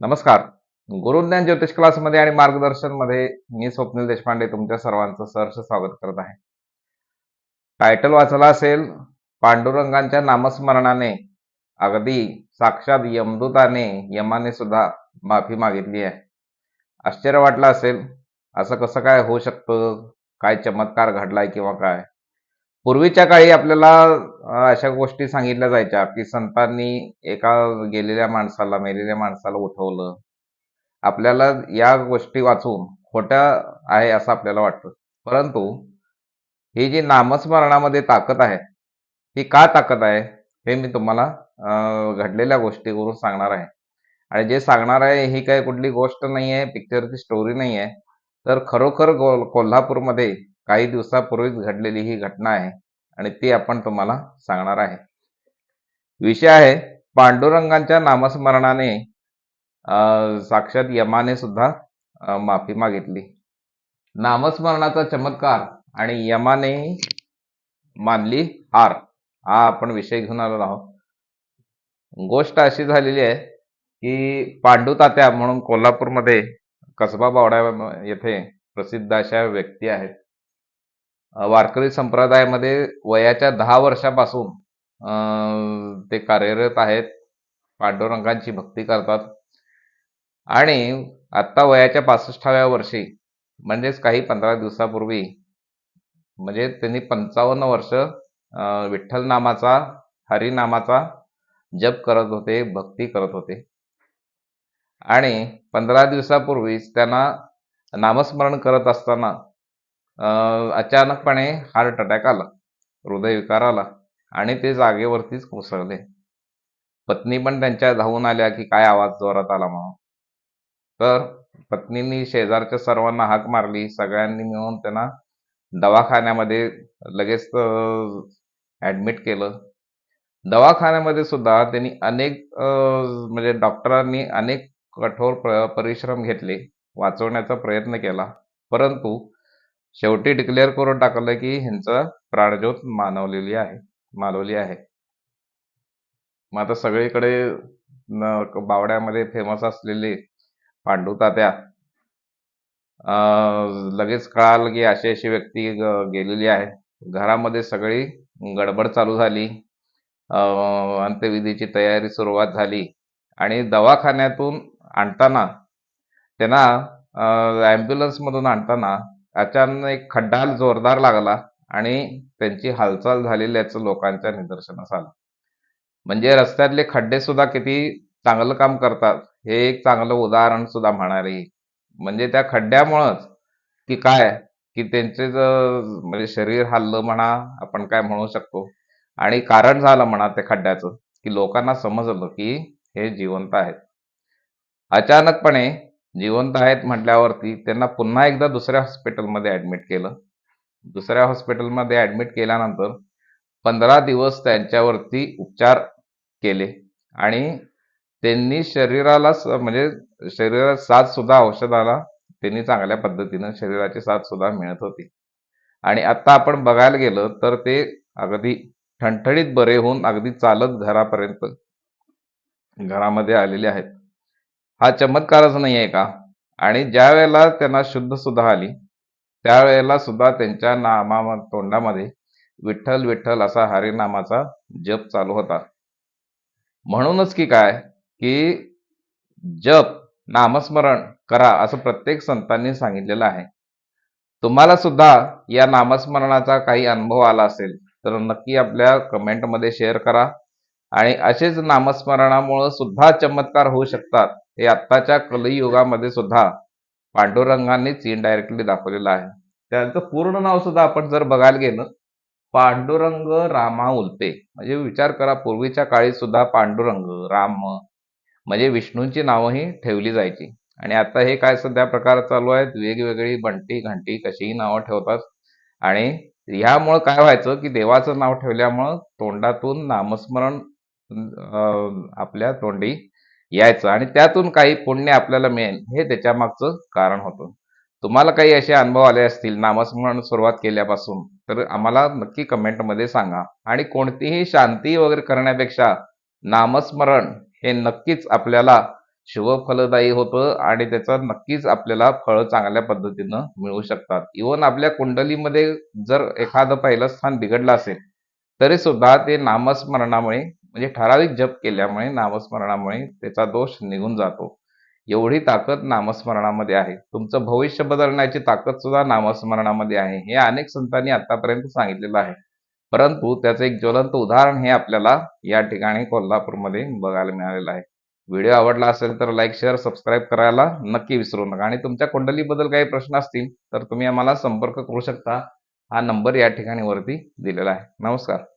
नमस्कार. गुरुज्ञान ज्योतिष क्लासमध्ये आणि मार्गदर्शनमध्ये मी स्वप्नील देशपांडे तुमच्या सर्वांचं सहर्ष स्वागत करत आहे. टायटल वाचला असेल पांडुरंगांच्या नामस्मरणाने अगदी साक्षात यमदूताने यमाने सुद्धा माफी मागितली आहे. आश्चर्य वाटलं असेल असं कसं काय होऊ शकतं? काय चमत्कार घडलाय किंवा काय? पूर्वीच्या काळी आपल्याला अशा गोष्टी सांगितल्या जायच्या की संतांनी एका गेलेल्या माणसाला मेलेल्या माणसाला उठवलं. आपल्याला या गोष्टी वाचून खोट्या आहे असं आपल्याला वाटतं. परंतु ही जी नामस्मरणामध्ये ताकद आहे ही का ताकद आहे हे मी तुम्हाला घडलेल्या गोष्टीवरून सांगणार आहे. आणि जे सांगणार आहे ही काही कुठली गोष्ट नाही आहे पिक्चरची स्टोरी नाही आहे. तर खरोखर गो कोल्हापूरमध्ये काही दिवसापूर्वीच घडलेली ही घटना आहे. आणि ती आपण तुम्हाला सांगणार आहे. विषय आहे पांडुरंगांच्या नामस्मरणाने अं, साक्षात यमाने सुद्धा माफी मागितली. नामस्मरणाचा चमत्कार आणि यमाने मानली हार हा आपण विषय घेऊन आलेलो आहोत. गोष्ट अशी झालेली आहे की पांडू तात्या म्हणून कोल्हापूरमध्ये कसबा बावडा येथे प्रसिद्ध अशा व्यक्ती आहेत. वारकरी संप्रदायामध्ये वयाच्या दहा वर्षापासून ते कार्यरत आहेत. पांडुरंगांची भक्ती करतात. आणि आत्ता वयाच्या पासष्टाव्या वर्षी म्हणजेच काही पंधरा दिवसापूर्वी म्हणजे त्यांनी पंचावन्न वर्ष विठ्ठल नामाचा हरिनामाचा जप करत होते भक्ती करत होते. आणि पंधरा दिवसापूर्वीच त्यांना नामस्मरण करत असताना अचानकपणे हार्ट अटॅक आला. हृदयविकार आला आणि ते जागेवरतीच कोसळले. पत्नी पण त्यांच्या धावून आल्या की काय आवाज जोरात आला म्हणून. तर पत्नींनी शेजारच्या सर्वांना हाक मारली. सगळ्यांनी मिळून त्यांना दवाखान्यामध्ये लगेच ॲडमिट केलं. दवाखान्यामध्ये सुद्धा त्यांनी अनेक म्हणजे डॉक्टरांनी अनेक कठोर परिश्रम घेतले वाचवण्याचा प्रयत्न केला. परंतु शेवटी डिक्लेअर करून टाकलं की ह्यांचं प्राणज्योत मानवलेली आहे मालवली आहे. मग आता सगळीकडे बावड्यामध्ये फेमस असलेले पांडू तात्या लगेच कळालं की अशी अशी व्यक्ती गेलेली आहे. घरामध्ये सगळी गडबड चालू झाली. अंत्यविधीची तयारी सुरुवात झाली. आणि दवाखान्यातून आणताना त्यांना ॲम्ब्युलन्स मधून आणताना अचानक एक खड्डा जोरदार लागला आणि त्यांची हालचाल झालेल्याचं लोकांच्या निदर्शनास आलं. म्हणजे रस्त्यातले खड्डे सुद्धा किती चांगलं काम करतात हे एक चांगलं उदाहरण सुद्धा म्हणायला म्हणजे त्या खड्ड्यामुळंच की काय की त्यांचे म्हणजे शरीर हल्लं म्हणा आपण काय म्हणू शकतो. आणि कारण झालं म्हणा त्या खड्ड्याचं की लोकांना समजलं की हे जिवंत आहेत. अचानकपणे जिवंत आहेत म्हटल्यावरती त्यांना पुन्हा एकदा दुसऱ्या हॉस्पिटलमध्ये ॲडमिट केलं. दुसऱ्या हॉस्पिटलमध्ये ॲडमिट केल्यानंतर पंधरा दिवस त्यांच्यावरती उपचार केले. आणि त्यांनी शरीराला म्हणजे शरीरात साथ सुद्धा औषधाला त्यांनी चांगल्या पद्धतीनं शरीराची साथ सुद्धा मिळत होती. आणि आता आपण बघायला गेलं तर ते अगदी ठणठणीत बरे होऊन अगदी चालत घरापर्यंत घरामध्ये आलेले आहेत. हा चमत्कारच नाही आहे का? आणि ज्या वेळेला त्यांना शुद्ध सुद्धा आली त्यावेळेला सुद्धा त्यांच्या नामा तोंडामध्ये विठ्ठल विठ्ठल असा हरिनामाचा जप चालू होता. म्हणूनच की काय? की जप नामस्मरण करा असं प्रत्येक संतांनी सांगितलेलं आहे. तुम्हाला सुद्धा या नामस्मरणाचा काही अनुभव आला असेल तर नक्की आपल्या कमेंटमध्ये शेअर करा. आणि असेच नामस्मरणामुळं सुद्धा चमत्कार होऊ शकतात. हे आत्ताच्या कलयुगामध्ये सुद्धा पांडुरंगांनीच इनडायरेक्टली दाखवलेलं आहे. त्यांचं पूर्ण नाव सुद्धा आपण जर बघायला गेलं पांडुरंग रामा उल्पे म्हणजे विचार करा पूर्वीच्या काळी सुद्धा पांडुरंग राम म्हणजे विष्णूंची नावंही ठेवली जायची. आणि आता हे काय सध्या प्रकार चालू आहेत? वेगवेगळी बंटी घंटी कशीही नावं ठेवतात. आणि ह्यामुळं काय व्हायचं की देवाचं नाव ठेवल्यामुळं तोंडातून नामस्मरण आपल्या तोंडी यायचं आणि त्यातून काही पुण्य आपल्याला मिळेल हे त्याच्या मागचं कारण होतं. तुम्हाला काही असे अनुभव आले असतील नामस्मरण सुरुवात केल्यापासून तर आम्हाला नक्की कमेंटमध्ये सांगा. आणि कोणतीही शांती वगैरे करण्यापेक्षा नामस्मरण हे नक्कीच आपल्याला शुभ फलदायी होतं आणि त्याचं नक्कीच आपल्याला फळ चांगल्या पद्धतीनं मिळू शकतात. इवन आपल्या कुंडलीमध्ये जर एखादं पहिलं स्थान बिघडलं असेल तरी सुद्धा ते नामस्मरणामुळे म्हणजे ठराविक जप केल्यामुळे नामस्मरणामुळे त्याचा दोष निघून जातो. एवढी ताकद नामस्मरणामध्ये आहे. तुमचं भविष्य बदलण्याची ताकद सुद्धा नामस्मरणामध्ये आहे. हे अनेक संतांनी आतापर्यंत सांगितलेलं आहे. परंतु त्याचं एक ज्वलंत उदाहरण हे आपल्याला या ठिकाणी कोल्हापूरमध्ये बघायला मिळालेलं आहे. व्हिडिओ आवडला असेल तर लाईक शेअर सबस्क्राईब करायला नक्की विसरू नका. आणि तुमच्या कुंडलीबद्दल काही प्रश्न असतील तर तुम्ही आम्हाला संपर्क करू शकता. हा नंबर या ठिकाणी वरती दिलेला आहे. नमस्कार.